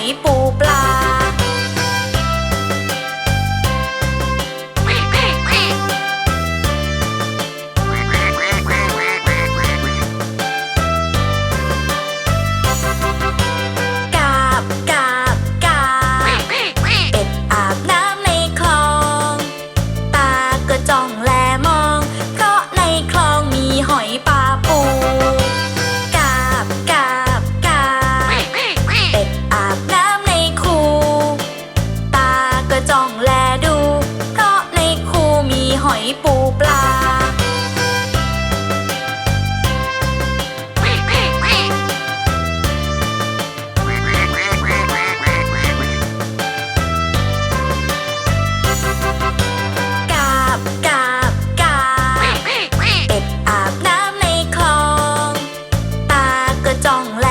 อยปูปลา ก็จ้องแล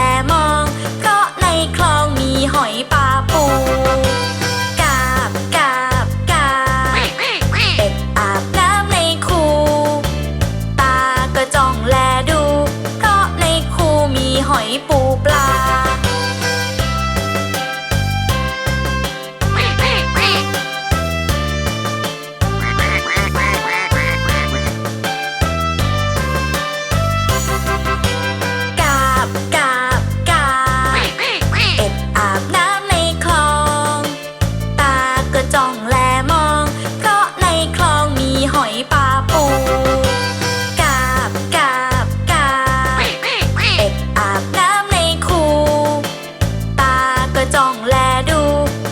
็จ้องแลดู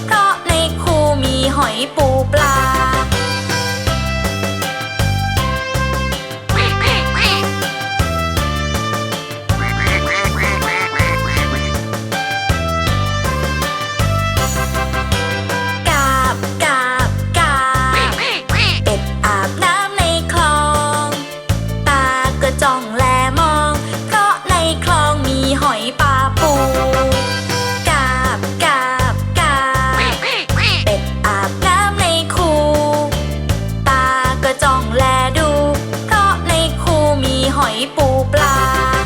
เพราะในคูมีหอยปูปลา อยปูปลา